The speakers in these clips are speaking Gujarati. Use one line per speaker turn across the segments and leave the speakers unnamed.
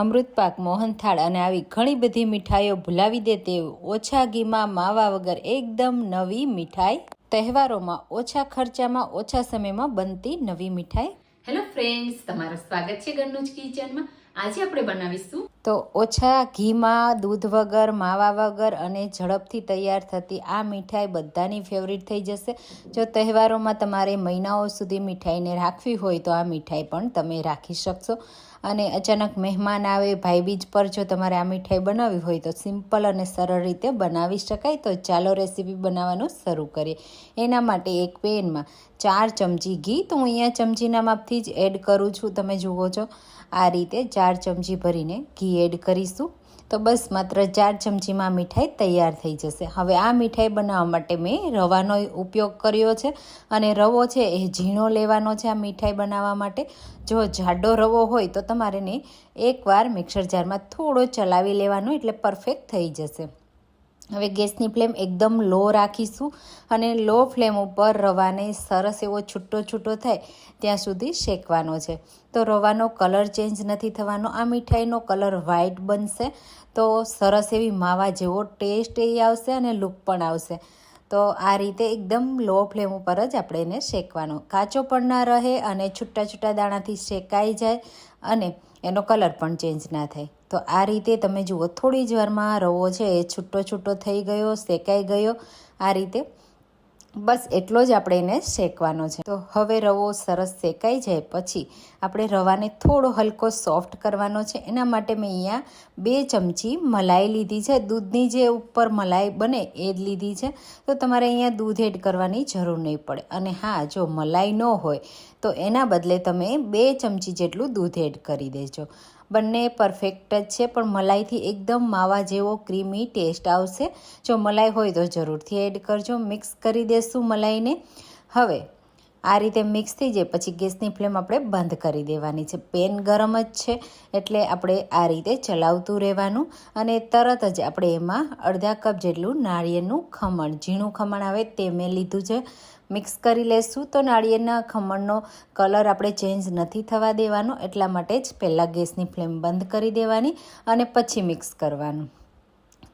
અમૃતપાક મોહનથાળ અને આવી ઘણી બધી મીઠાઈઓ ભૂલાવી દે તેવું ઓછા ઘીમાં માવા વગર એકદમ નવી મીઠાઈ. તહેવારોમાં ઓછા ખર્ચામાં ઓછા સમયમાં બનતી નવી મીઠાઈ.
હેલો ફ્રેન્ડ્સ તમારું સ્વાગત છે ઘરનું જ કિચનમાં. આજે આપણે બનાવીશું
તો ઓછા ઘીમાં દૂધ વગર માવા વગર અને ઝડપથી તૈયાર થતી આ મીઠાઈ બધાની ફેવરિટ થઈ જશે. જો તહેવારોમાં તમારે મહિનાઓ સુધી મીઠાઈને રાખવી હોય તો આ મીઠાઈ પણ તમે રાખી શકશો. અને અચાનક મહેમાન આવે ભાઈબીજ પર જો તમારે આ મીઠાઈ બનાવવી હોય તો સિમ્પલ અને સરળ રીતે બનાવી શકાય. તો ચાલો રેસીપી બનાવવાનું શરૂ કરીએ. એના માટે એક પેનમાં ચાર ચમચી ઘી. તો હું અહીંયા ચમચીના માપથી જ એડ કરું છું. તમે જુઓ છો, આ રીતે ચાર ચમચી ભરીને ઘી એડ કરીશું. તો બસ માત્ર ચાર ચમચીમાં મીઠાઈ તૈયાર થઈ જશે. હવે આ મીઠાઈ બનાવવા માટે મેં રવાનો ઉપયોગ કર્યો છે અને રવો છે એ ઝીણો લેવાનો છે આ મીઠાઈ બનાવવા માટે. જો જાડો રવો હોય તો તમારે ને એકવાર મિક્સર જારમાં થોડો ચલાવી લેવાનો એટલે પરફેક્ટ થઈ જશે. હવે ગેસની ફ્લેમ એકદમ લો રાખીશું અને લો ફ્લેમ ઉપર રવાને સરસ એવો છૂટો છૂટો થાય ત્યાં સુધી શેકવાનો છે. તો રવાનો કલર ચેન્જ નથી થવાનો, આ મીઠાઈનો કલર વ્હાઇટ બનશે. તો સરસ એવી માવા જેવો ટેસ્ટ એ આવશે અને લુક પણ આવશે. તો આ રીતે એકદમ લો ફ્લેમ ઉપર જ આપણે એને શેકવાનો. કાચો પણ ના રહે અને છૂટા છૂટા દાણાથી શેકાઈ જાય અને એનો કલર પણ ચેન્જ ના થાય. તો આ રીતે તમે જુઓ, થોડી જ વારમાં રવો છે એ છૂટો છૂટો થઈ ગયો, શેકાઈ ગયો. આ રીતે બસ એટલો જ આપણે એને શેકવાનો છે. તો હવે રવો સરસ શેકાઈ જાય પછી આપણે રવાને થોડો હલકો સોફ્ટ કરવાનો છે. એના માટે મેં અહીંયા બે ચમચી મલાઈ લીધી છે. દૂધની જે ઉપર મલાઈ બને એ જ લીધી છે. તો તમારે અહીંયા દૂધ એડ કરવાની જરૂર નહીં પડે. અને હા, જો મલાઈ ન હોય તો એના બદલે તમે બે ચમચી જેટલું દૂધ એડ કરી દેજો. બંને પરફેક્ટ જ છે, પણ મલાઈથી એકદમ માવા જેવો ક્રીમી ટેસ્ટ આવશે. જો મલાઈ હોય તો જરૂરથી એડ કરજો મિક્સ કરી દેશું મલાઈને. હવે, આ રીતે મિક્સ થઈ જાય, પછી ગેસની ફ્લેમ આપણે બંધ કરી દેવાની છે. પેન ગરમ જ છે, એટલે આપણે આ રીતે ચલાવતું રહેવાનું. અને તરત જ આપણે એમાં અડધા કપ જેટલું નાળિયેરનું ખમણ, ઝીણું ખમણ આવે તે મેં લીધું છે. મિક્સ કરી લેશું. તો નાળિયેરના ખમણનો કલર આપણે ચેન્જ નથી થવા દેવાનો, એટલા માટે જ પહેલાં ગેસની ફ્લેમ બંધ કરી દેવાની અને પછી મિક્સ કરવાનું.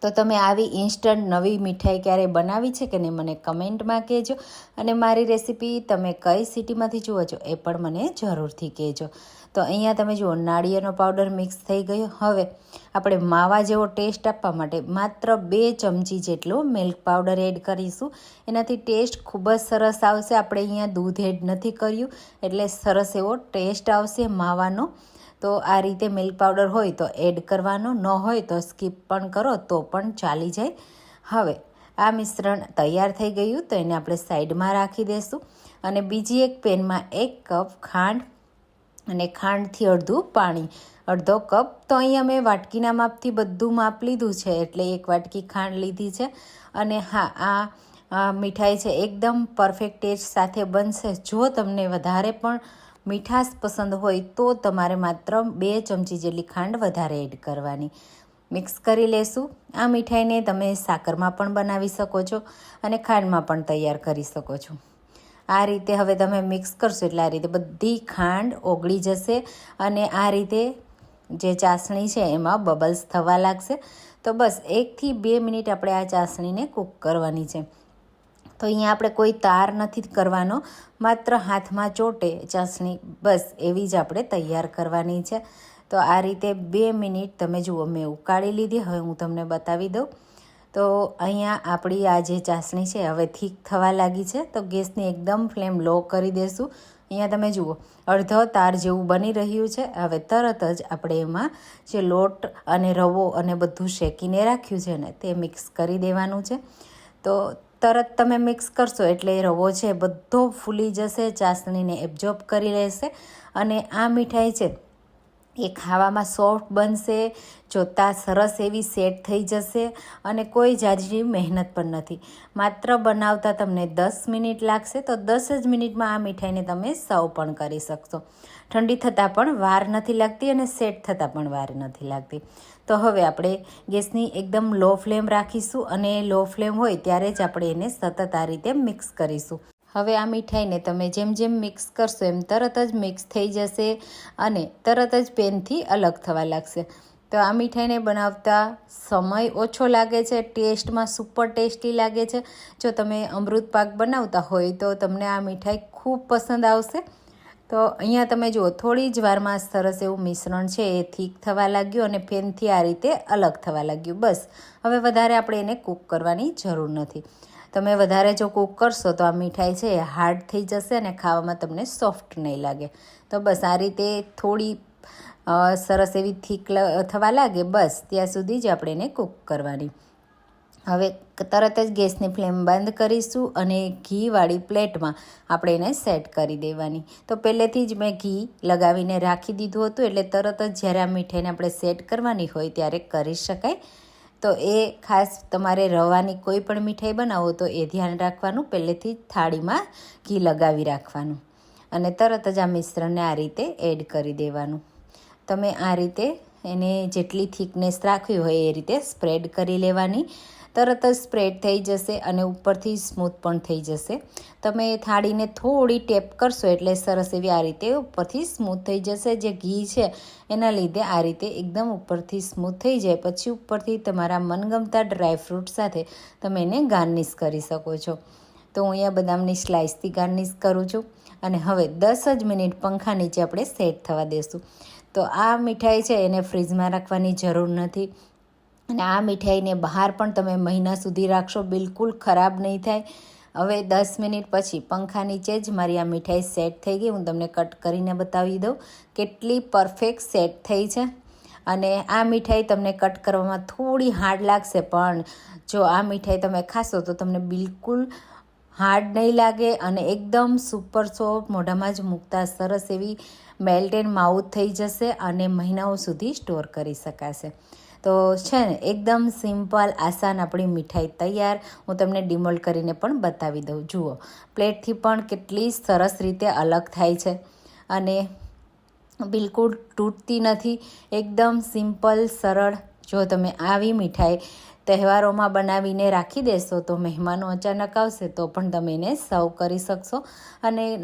તો તમે આવી ઇન્સ્ટન્ટ નવી મીઠાઈ ક્યારે બનાવી છે કે નહીં મને કમેન્ટમાં કહેજો. અને મારી રેસીપી તમે કઈ સિટીમાંથી જુઓ છો એ પણ મને જરૂરથી કહેજો. તો અહીંયા તમે જુઓ, નાળિયેરનો પાવડર મિક્સ થઈ ગયો. હવે આપણે માવા જેવો ટેસ્ટ આપવા માટે માત્ર બે ચમચી જેટલો મિલ્ક પાવડર એડ કરીશું. એનાથી ટેસ્ટ ખૂબ જ સરસ આવશે. આપણે અહીંયા દૂધ એડ નથી કર્યું, એટલે સરસ એવો ટેસ્ટ આવશે માવાનો. તો આ રીતે મિલ્ક પાવડર હોય તો એડ કરવાનો, ન હોય તો સ્કીપ પણ કરો, તો પણ ચાલી જાય. હવે, આ મિશ્રણ તૈયાર થઈ ગયું તો એને આપણે સાઈડમાં રાખી દઈશું અને બીજી એક પેનમાં એક કપ ખાંડ અને ખાંડથી અડધું પાણી, અડધો કપ તો અહીંયા મેં વાટકીના માપથી બધું માપ લીધું છે, એટલે એક વાટકી ખાંડ લીધી છે. અને હા, આ મીઠાઈ છે, એકદમ પરફેક્ટ ટેસ્ટ સાથે બનશે. જો તમને વધારે પણ મીઠાશ પસંદ હોય તો તમારે માત્ર બે ચમચી જેટલી ખાંડ વધારે એડ કરવાની. મિક્સ કરી લેશું. આ મીઠાઈને તમે સાકરમાં પણ બનાવી શકો છો અને ખાંડમાં પણ તૈયાર કરી શકો છો. આ રીતે હવે તમે મિક્સ કરશો એટલે આ રીતે બધી ખાંડ ઓગળી જશે અને આ રીતે જે ચાસણી છે એમાં બબલ્સ થવા લાગશે. તો બસ એકથી બે મિનિટ આપણે આ ચાસણીને કૂક કરવાની છે. તો અહીંયા આપણે કોઈ તાર નથી કરવાનો. માત્ર હાથમાં ચોટે, ચાસણી, બસ એવી જ આપણે તૈયાર કરવાની છે. તો આ રીતે બે મિનિટ તમે જુઓ, મેં ઉકાળી લીધી, હવે હું તમને બતાવી દઉં. તો અહીંયા આપણી આ જે ચાસણી છે, હવે થીક થવા લાગી છે. તો ગેસની એકદમ ફ્લેમ લો કરી દેશું. અહીંયા તમે જુઓ, અડધો તાર જેવું બની રહ્યું છે. હવે તરત જ આપણે એમાં જે લોટ અને રવો અને બધું શેકીને રાખ્યું છે ને, તે મિક્સ કરી દેવાનું છે. તો તરત તમે મિક્સ કરશો એટલે રવો છે બધો ફૂલી જશે, ચાસણીને એબ્ઝોર્બ કરી લેશે અને આ મીઠાઈ છે એ ખાવામાં સોફ્ટ બનશે, જોતાં સરસ એવી સેટ થઈ જશે અને કોઈ જાજી મહેનત પણ નથી. માત્ર બનાવતા તમને દસ મિનિટ લાગશે તો દસ જ મિનિટમાં આ મીઠાઈને તમે સર્વ પણ કરી શકશો. ઠંડી થતાં પણ વાર નથી લાગતી અને સેટ થતાં પણ વાર નથી લાગતી. તો હવે આપણે ગેસની એકદમ લો ફ્લેમ રાખીશું અને લો ફ્લેમ હોય ત્યારે જ આપણે એને સતત આ રીતે મિક્સ કરીશું. હવે આ મીઠાઈને તમે જેમ જેમ મિક્સ કરશો એમ તરત જ મિક્સ થઈ જશે અને તરત જ પેનથી અલગ થવા લાગશે. તો આ મીઠાઈને બનાવતા સમય ઓછો લાગે છે, ટેસ્ટમાં સુપર ટેસ્ટી લાગે છે. જો તમે અમૃત પાક બનાવતા હોય તો તમને આ મીઠાઈ ખૂબ પસંદ આવશે. તો અહીંયા તમે જુઓ, થોડી જ વારમાં સરસ એવું મિશ્રણ છે, એ થીક થવા લાગ્યું અને ફેનથી આ રીતે અલગ થવા લાગ્યું. બસ, હવે વધારે આપણે એને કૂક કરવાની જરૂર નથી. તમે વધારે જો કૂક કરશો તો આ મીઠાઈ છે એ હાર્ડ થઈ જશે અને ખાવામાં તમને સોફ્ટ નહીં લાગે. તો બસ આ રીતે થોડી સરસ એવી થીક થવા લાગે બસ ત્યાં સુધી જ આપણે એને કૂક કરવાની. હવે તરત જ ગેસની ફ્લેમ બંધ કરીશું અને ઘીવાળી પ્લેટમાં આપણે એને સેટ કરી દેવાની. તો પહેલેથી જ મેં ઘી લગાવીને રાખી દીધું હતું એટલે તરત જ જ્યારે આ મીઠાઈને આપણે સેટ કરવાની હોય ત્યારે કરી શકાય. તો એ ખાસ તમારે રવાની કોઈ પણ મીઠાઈ બનાવો તો એ ધ્યાન રાખવાનું, પહેલેથી થાળીમાં ઘી લગાવી રાખવાનું. અને તરત જ આ મિશ્રણને આ રીતે એડ કરી દેવાનું. તમે આ રીતે એને જેટલી થિકનેસ રાખવી હોય એ રીતે સ્પ્રેડ કરી લેવાની. તરત જ સ્પ્રેડ થઈ જશે અને ઉપરથી સ્મૂથ પણ થઈ જશે. તમે થાળીને થોડી ટેપ કરશો એટલે સરસ એવી આ રીતે ઉપરથી સ્મૂથ થઈ જશે. જે ઘી છે એના લીધે આ રીતે એકદમ ઉપરથી સ્મૂથ થઈ જાય. પછી ઉપરથી તમારા મનગમતા ડ્રાયફ્રૂટ સાથે તમે એને ગાર્નિશ કરી શકો છો. તો હું અહીંયા બદામની સ્લાઇસથી ગાર્નિશ કરું છું અને હવે દસ જ મિનિટ પંખા નીચે આપણે સેટ થવા દેશું. તો આ મીઠાઈ છે એને ફ્રીજમાં રાખવાની જરૂર નથી. અને આ મીઠાઈને બહાર પણ તમે મહિના સુધી રાખશો, બિલકુલ ખરાબ નહીં થાય. હવે દસ મિનિટ પછી પંખા નીચે જ મારી આ મીઠાઈ સેટ થઈ ગઈ. હું તમને કટ કરીને બતાવી દઉં કેટલી પરફેક્ટ સેટ થઈ છે. અને આ મીઠાઈ તમને કટ કરવામાં થોડી હાર્ડ લાગશે, પણ જો આ મીઠાઈ તમે ખાશો તો તમને બિલકુલ હાર્ડ નહીં લાગે અને એકદમ સુપર સોફ્ટ, મોઢામાં જ મૂકતા સરસ એવી મેલ્ટેન માઉથ થઈ જશે અને મહિનાઓ સુધી સ્ટોર કરી શકાશે. તો છે ને, એકદમ સિમ્પલ, આસાન આપણી મીઠાઈ તૈયાર. હું તમને ડિમોલ્ડ કરીને પણ બતાવી દઉં. જુઓ, પ્લેટથી પણ કેટલી સરસ રીતે અલગ થાય છે. અને બિલકુલ તૂટતી નથી. એકદમ સિમ્પલ, સરળ. જો તમે આવી મીઠાઈ તહેવારોમાં બનાવીને રાખી દેશો, તો મહેમાનો અચાનક આવશે, તો પણ તમે એને સર્વ કરી શકશો. અને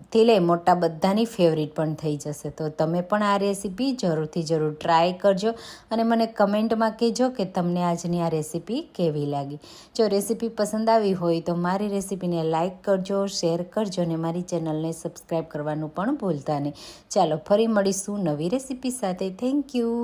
નાનાથી લઈ મોટા બધાની ફેવરિટ પણ થઈ જશે. તો તમે પણ આ રેસીપી જરૂરથી જરૂર ટ્રાય કરજો અને મને કમેન્ટમાં કહેજો કે તમને આજની આ રેસીપી કેવી લાગી. જો રેસીપી પસંદ આવી હોય તો મારી રેસીપીને લાઇક કરજો શેર કરજો અને મારી ચેનલને સબસ્ક્રાઈબ કરવાનું પણ ભૂલતા નહીં. ચાલો ફરી મળીશું નવી રેસીપી સાથે. Thank you